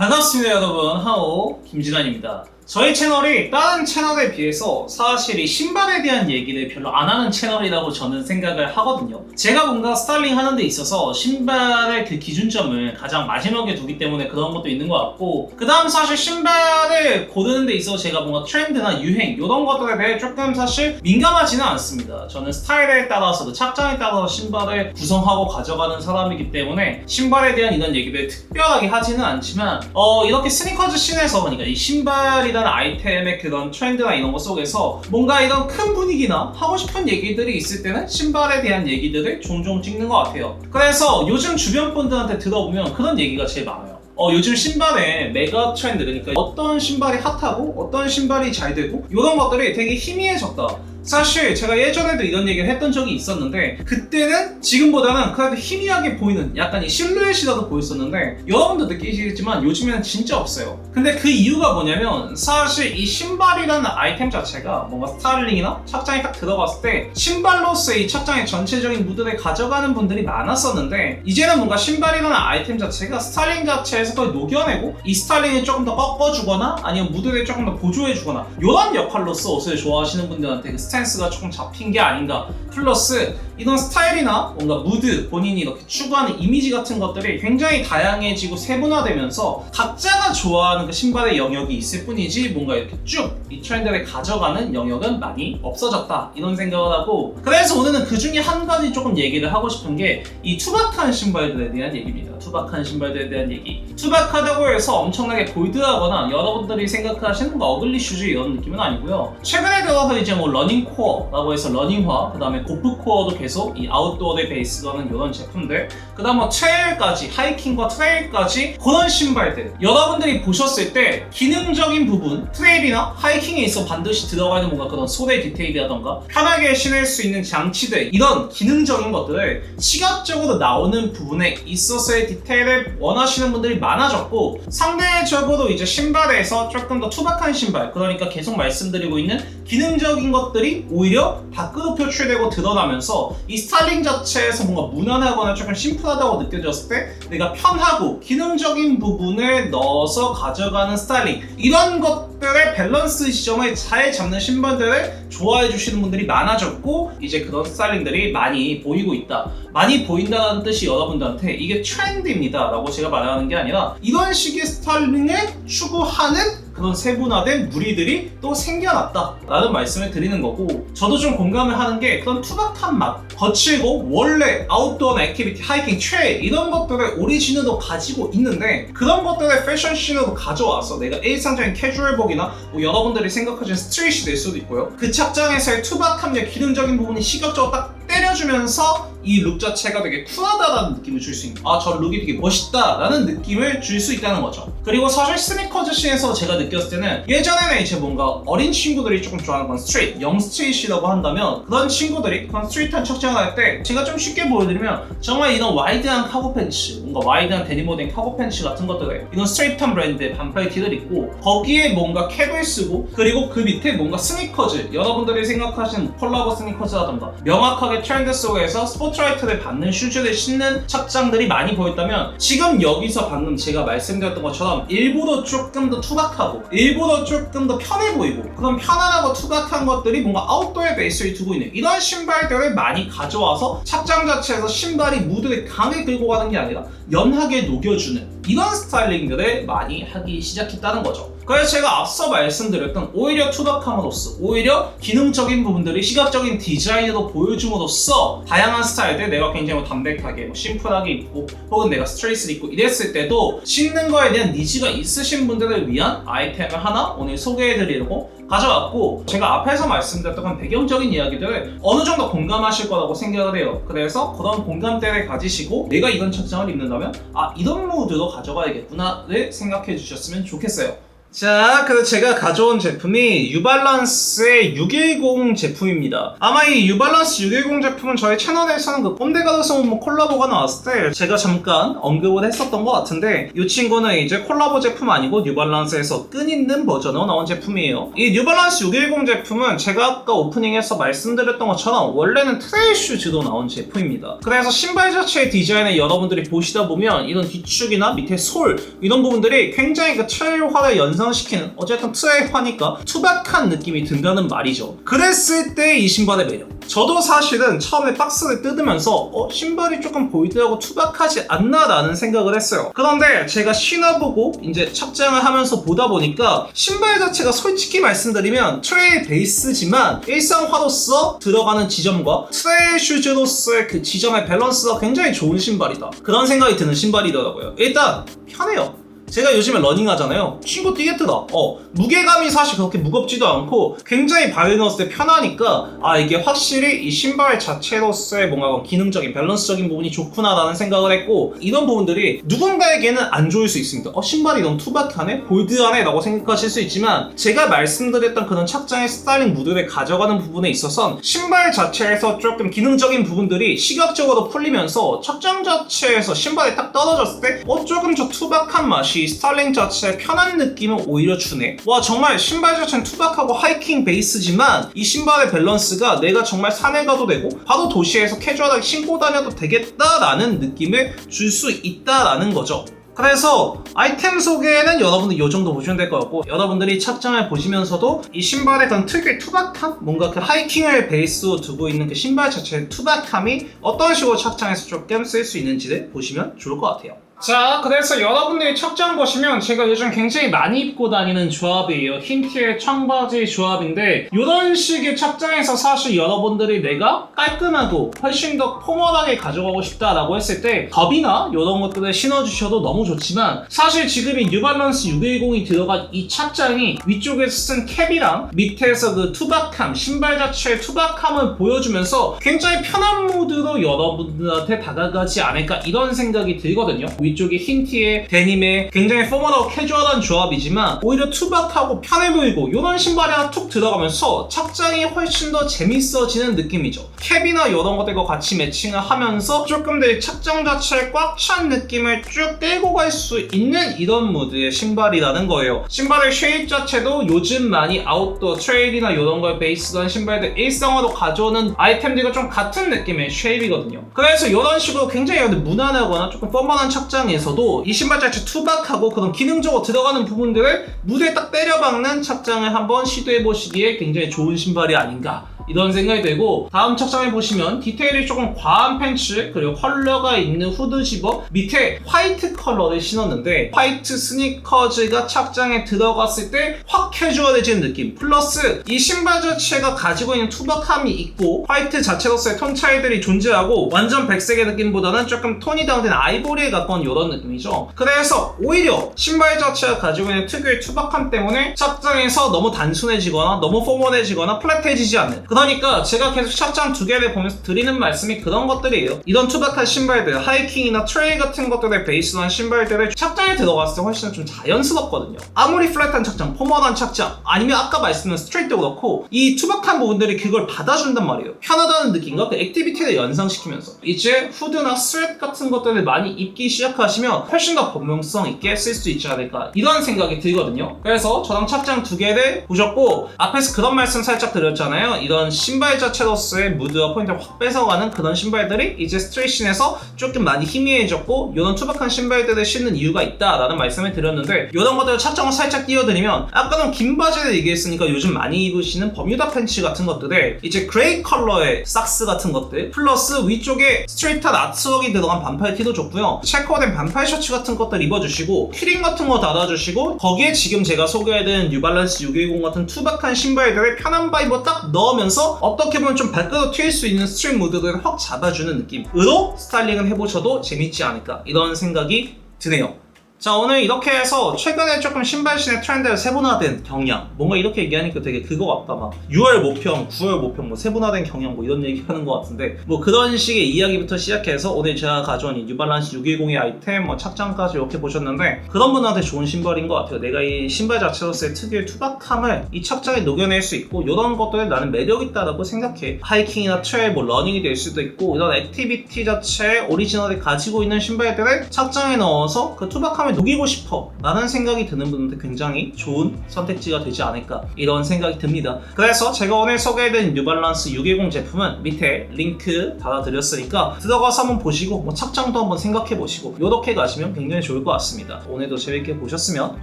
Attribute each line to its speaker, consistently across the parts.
Speaker 1: 반갑습니다 여러분. 하오 김진환입니다 저희 채널이 다른 채널에 비해서 사실 이 신발에 대한 얘기를 별로 안 하는 채널이라고 저는 생각을 하거든요. 제가 뭔가 스타일링 하는 데 있어서 신발의 그 기준점을 가장 마지막에 두기 때문에 그런 것도 있는 것 같고 그 다음 사실 신발을 고르는 데 있어서 제가 뭔가 트렌드나 유행 이런 것들에 대해 조금 사실 민감하지는 않습니다. 저는 스타일에 따라서 그 착장에 따라서 신발을 구성하고 가져가는 사람이기 때문에 신발에 대한 이런 얘기를 특별하게 하지는 않지만 어 이렇게 스니커즈 씬에서 그러니까 이 신발이 라는 아이템의 그런 트렌드나 이런 것 속에서 뭔가 이런 큰 분위기나 하고 싶은 얘기들이 있을 때는 신발에 대한 얘기들을 종종 찍는 것 같아요. 그래서 요즘 주변 분들한테 들어보면 그런 얘기가 제일 많아요. 어, 요즘 신발의 메가 트렌드 그러니까 어떤 신발이 핫하고 어떤 신발이 잘 되고 이런 것들이 되게 희미해졌다 사실 제가 예전에도 이런 얘기를 했던 적이 있었는데 그때는 지금보다는 그래도 희미하게 보이는 약간 이 실루엣이라도 보였었는데 여러분도 느끼시겠지만 요즘에는 진짜 없어요. 근데 그 이유가 뭐냐면 사실 이 신발이라는 아이템 자체가 뭔가 스타일링이나 착장에 딱 들어갔을 때 신발로서의 이 착장의 전체적인 무드를 가져가는 분들이 많았었는데 이제는 뭔가 신발이라는 아이템 자체가 스타일링 자체에서 그걸 녹여내고 이 스타일링을 조금 더 꺾어주거나 아니면 무드를 조금 더 보조해주거나 이런 역할로서 옷을 좋아하시는 분들한테 그 스탠스가 조금 잡힌 게 아닌가. 플러스 이런 스타일이나 뭔가 무드 본인이 이렇게 추구하는 이미지 같은 것들이 굉장히 다양해지고 세분화되면서 각자가 좋아하는 그 신발의 영역이 있을 뿐이지 뭔가 이렇게 쭉 이 트렌드를 가져가는 영역은 많이 없어졌다. 이런 생각을 하고 그래서 오늘은 그 중에 한 가지 조금 얘기를 하고 싶은 게 이 투박한 신발들에 대한 얘기입니다 투박한 신발들에 대한 얘기. 투박하다고 해서 엄청나게 볼드하거나 여러분들이 생각하시는 뭐 어글리 슈즈 이런 느낌은 아니고요. 최근에 들어서 이제 뭐 러닝 코어라고 해서 러닝화 그 다음에 고프 코어도 계속 이 아웃도어에 베이스로 하는 이런 제품들 그 다음 뭐 트레일까지 하이킹과 트레일까지 그런 신발들. 여러분들이 보셨을 때 기능적인 부분 트레일이나 하이킹에 있어 반드시 들어가 있는 뭔가 그런 소재 디테일이라던가 편하게 신을 수 있는 장치들 이런 기능적인 것들을 시각적으로 나오는 부분에 있어서의 디테일을 원하시는 분들이 많아졌고 상대적으로 이제 신발에서 조금 더 투박한 신발 그러니까 계속 말씀드리고 있는 기능적인 것들이 오히려 밖으로 표출되고 드러나면서 이 스타일링 자체에서 뭔가 무난하거나 조금 심플하다고 느껴졌을 때 내가 편하고 기능적인 부분을 넣어서 가져가는 스타일링 이런 것들의 밸런스 지점을 잘 잡는 신발들을 좋아해 주시는 분들이 많아졌고 이제 그런 스타일링들이 많이 보이고 있다 많이 보인다는 뜻이 여러분들한테 이게 트렌드입니다. 라고 제가 말하는 게 아니라 이런 식의 스타일링을 추구하는 그런 세분화된 무리들이 또 생겨났다. 라는 말씀을 드리는 거고 저도 좀 공감을 하는 게 그런 투박한 맛 거칠고 원래 아웃도어나 액티비티 하이킹 최 이런 것들을 오리지널로 가지고 있는데 그런 것들을 패션 씬으로 가져와서 내가 일상적인 캐주얼복이나 뭐 여러분들이 생각하시는 스트릿이 될 수도 있고요. 그 착장에서의 투박함과 기능적인 부분이 시각적으로 딱 때려주면서 이 룩 자체가 되게 쿨하다라는 느낌을 줄 수 있는 아 저 룩이 되게 멋있다라는 느낌을 줄 수 있다는 거죠. 그리고 사실 스니커즈 씬에서 제가 느꼈을 때는 예전에는 이제 뭔가 어린 친구들이 조금 좋아하는 건 스트레이트 영 스트레이트라고 한다면 그런 친구들이 그런 스트레이트한 착장을 할 때 제가 좀 쉽게 보여드리면 정말 이런 와이드한 카고 팬츠 뭔가 와이드한 데니모된 카고 팬츠 같은 것들에 이런 스트레이트한 브랜드의 반팔 티를 입고 거기에 뭔가 캡을 쓰고 그리고 그 밑에 뭔가 스니커즈 여러분들이 생각하시는 콜라보 스니커즈라던가 명확하게 트렌드 속에서 스포 트라이트를 받는 슈즈를 신는 착장들이 많이 보였다면 지금 여기서 방금 제가 말씀드렸던 것처럼 일부러 조금 더 투박하고 일부러 조금 더 편해 보이고 그런 편안하고 투박한 것들이 뭔가 아웃도어에 베이스를 두고 있는 이런 신발들을 많이 가져와서 착장 자체에서 신발이 무드를 강하게 끌고 가는 게 아니라 연하게 녹여주는 이런 스타일링들을 많이 하기 시작했다는 거죠. 그래서 제가 앞서 말씀드렸던 오히려 투박함으로써 오히려 기능적인 부분들이 시각적인 디자인으로 보여줌으로써 다양한 스타일들 내가 굉장히 뭐 담백하게 뭐 심플하게 입고 혹은 내가 스트레이트를 입고 이랬을 때도 신는 거에 대한 니즈가 있으신 분들을 위한 아이템을 하나 오늘 소개해드리려고 가져왔고 제가 앞에서 말씀드렸던 건 배경적인 이야기들을 어느 정도 공감하실 거라고 생각을 해요. 그래서 그런 공감대를 가지시고 내가 이런 착장을 입는다면 아 이런 모드로 가져가야겠구나를 생각해 주셨으면 좋겠어요. 자, 그래서 제가 가져온 제품이 유발란스의 610 제품입니다. 아마 이 유발란스 610 제품은 저희 채널에서는 그 꼼데가드성 뭐 콜라보가 나왔을 때 제가 잠깐 언급을 했었던 것 같은데 이 친구는 이제 콜라보 제품 아니고 뉴발란스에서 끈 있는 버전으로 나온 제품이에요. 이 뉴발란스 610 제품은 제가 아까 오프닝에서 말씀드렸던 것처럼 원래는 트레일 슈즈로 나온 제품입니다. 그래서 신발 자체의 디자인을 여러분들이 보시다 보면 이런 뒤축이나 밑에 솔 이런 부분들이 굉장히 그 트레일화를 연상 시키는 어쨌든 트레일화니까 투박한 느낌이 든다는 말이죠. 그랬을 때 이 신발의 매력. 저도 사실은 처음에 박스를 뜯으면서 어, 신발이 조금 보이더라고 투박하지 않나라는 생각을 했어요. 그런데 제가 신어보고 이제 착장을 하면서 보다 보니까 신발 자체가 솔직히 말씀드리면 트레일 베이스지만 일상화로서 들어가는 지점과 트레일 슈즈로서의 그 지점의 밸런스가 굉장히 좋은 신발이다. 그런 생각이 드는 신발이더라고요. 일단 편해요. 제가 요즘에 러닝 하잖아요. 신고 뛰겠더라. 어, 무게감이 사실 그렇게 무겁지도 않고 굉장히 때 편하니까 아, 이게 확실히 이 신발 자체로서의 뭔가 기능적인 밸런스적인 부분이 좋구나라는 생각을 했고 이런 부분들이 누군가에게는 안 좋을 수 있습니다. 어, 신발이 너무 투박하네? 볼드하네? 라고 생각하실 수 있지만 제가 말씀드렸던 그런 착장의 스타일링 무드를 가져가는 부분에 있어선 신발 자체에서 조금 기능적인 부분들이 시각적으로 풀리면서 착장 자체에서 신발이 딱 떨어졌을 때 어, 조금 저 투박한 맛이 스타일링 자체의 편한 느낌을 오히려 주네. 와 정말 신발 자체는 투박하고 하이킹 베이스지만 이 신발의 밸런스가 내가 정말 산에 가도 되고 바로 도시에서 캐주얼하게 신고 다녀도 되겠다라는 느낌을 줄 수 있다라는 거죠. 그래서 아이템 소개는 여러분들 이 정도 보시면 될 것 같고 여러분들이 착장을 보시면서도 이 신발의 그런 특유의 투박함 뭔가 그 하이킹을 베이스로 두고 있는 그 신발 자체의 투박함이 어떤 식으로 착장에서 조금 쓸 수 있는지를 보시면 좋을 것 같아요 자 그래서 여러분들이 착장 보시면 제가 요즘 굉장히 많이 입고 다니는 조합이에요. 흰티의 청바지 조합인데 이런 식의 착장에서 사실 여러분들이 내가 깔끔하고 훨씬 더 포멀하게 가져가고 싶다라고 했을 때 겁이나 이런 것들을 신어주셔도 너무 좋지만 사실 지금 이 뉴발란스 610이 들어간 이 착장이 위쪽에서 쓴 캡이랑 밑에서 그 투박함 신발 자체의 투박함을 보여주면서 굉장히 편한 모드로 여러분들한테 다가가지 않을까 이런 생각이 들거든요 위쪽에 흰 티에 데님에 굉장히 포멀하고 캐주얼한 조합이지만 오히려 투박하고 편해 보이고 이런 신발이 하나 툭 들어가면서 착장이 훨씬 더 재밌어지는 느낌이죠. 캡이나 이런 것들과 같이 매칭을 하면서 조금 더 착장 자체에 꽉찬 느낌을 쭉 끌고 갈 수 있는 이런 무드의 신발이라는 거예요. 신발의 쉐입 자체도 요즘 많이 아웃도어 트레일이나 이런 걸 베이스로 한 신발들 일상화로 가져오는 아이템들과 좀 같은 느낌의 쉐입이거든요. 그래서 이런 식으로 굉장히 무난하거나 조금 뻔뻔한 착장 에서도 이 신발 자체 투박하고 그런 기능적으로 들어가는 부분들을 무대에 딱 때려박는 착장을 한번 시도해 보시기에 굉장히 좋은 신발이 아닌가 이런 생각이 들고 다음 착장을 보시면 디테일이 조금 과한 팬츠 그리고 컬러가 있는 후드 집업 밑에 화이트 컬러를 신었는데 화이트 스니커즈가 착장에 들어갔을 때 확 캐주얼해지는 느낌. 플러스 이 신발 자체가 가지고 있는 투박함이 있고 화이트 자체로서의 톤 차이들이 존재하고 완전 백색의 느낌보다는 조금 톤이 다운된 아이보리에 가까운 이런 느낌이죠. 그래서 오히려 신발 자체가 가지고 있는 특유의 투박함 때문에 착장에서 너무 단순해지거나 너무 포멀해지거나 플랫해지지 않는 그러니까 제가 계속 착장 두 개를 보면서 드리는 말씀이 그런 것들이에요. 이런 투박한 신발들 하이킹이나 트레일 같은 것들의 베이스한 신발들을 착장에 들어갔을 때 훨씬 좀 자연스럽거든요. 아무리 플랫한 착장, 포멀한 착장 아니면 아까 말씀드린 스트레이트도 그렇고 이 투박한 부분들이 그걸 받아준단 말이에요. 편하다는 느낌과 그 액티비티를 연상시키면서. 이제 후드나 스웨트 같은 것들을 많이 입기 시작하시면 훨씬 더 범용성 있게 쓸 수 있지 않을까 이런 생각이 들거든요. 그래서 저랑 착장 두 개를 보셨고 앞에서 그런 말씀 살짝 드렸잖아요. 이런 신발 자체로서의 무드와 포인트를 확 뺏어가는 그런 신발들이 이제 스트레이션에서 조금 많이 희미해졌고 이런 투박한 신발들을 신는 이유가 있다라는 말씀을 드렸는데 이런 것들을 착장을 살짝 띄워드리면 아까는 긴 바지를 얘기했으니까 요즘 많이 입으시는 버뮤다 팬츠 같은 것들에 이제 그레이 컬러의 삭스 같은 것들 플러스 위쪽에 스트레이트한 아트웍이 들어간 반팔 티도 좋고요. 체커된 반팔 셔츠 같은 것들 입어주시고 키링 같은 거 달아주시고 거기에 지금 제가 소개해드린 뉴발란스 610 같은 투박한 신발들의 편한 바이버 딱 넣으면서 어떻게 보면 좀 발끝으로 튈수 있는 스트릿 무드를 확 잡아주는 느낌으로 스타일링을 해보셔도 재밌지 않을까. 이런 생각이 드네요 자 오늘 이렇게 해서 최근에 조금 신발 신의 트렌드가 세분화된 경향 뭔가 이렇게 얘기하니까 되게 그거 같다. 막 6월 모평, 9월 모평 뭐 세분화된 경향 뭐 이런 얘기 하는 것 같은데 뭐 그런 식의 이야기부터 시작해서 오늘 제가 가져온 이 뉴발란스 610의 아이템 뭐 착장까지 이렇게 보셨는데 그런 분한테 좋은 신발인 것 같아요. 내가 이 신발 자체로서의 특유의 투박함을 이 착장에 녹여낼 수 있고 이런 것들을 나는 매력 있다라고 생각해. 하이킹이나 트레일 뭐 러닝이 될 수도 있고 이런 액티비티 자체에 오리지널이 가지고 있는 신발들을 착장에 넣어서 그 투박함을 녹이고 싶어 라는 생각이 드는 분한테 굉장히 좋은 선택지가 되지 않을까 이런 생각이 듭니다. 그래서 제가 오늘 소개해드린 뉴발란스 610 제품은 밑에 링크 달아드렸으니까 들어가서 한번 보시고 뭐 착장도 한번 생각해 보시고 이렇게 가시면 굉장히 좋을 것 같습니다. 오늘도 재밌게 보셨으면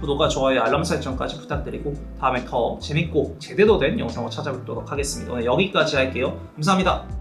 Speaker 1: 구독과 좋아요 알람 설정까지 부탁드리고 다음에 더 재밌고 제대로 된 영상으로 찾아뵙도록 하겠습니다. 오늘 여기까지 할게요. 감사합니다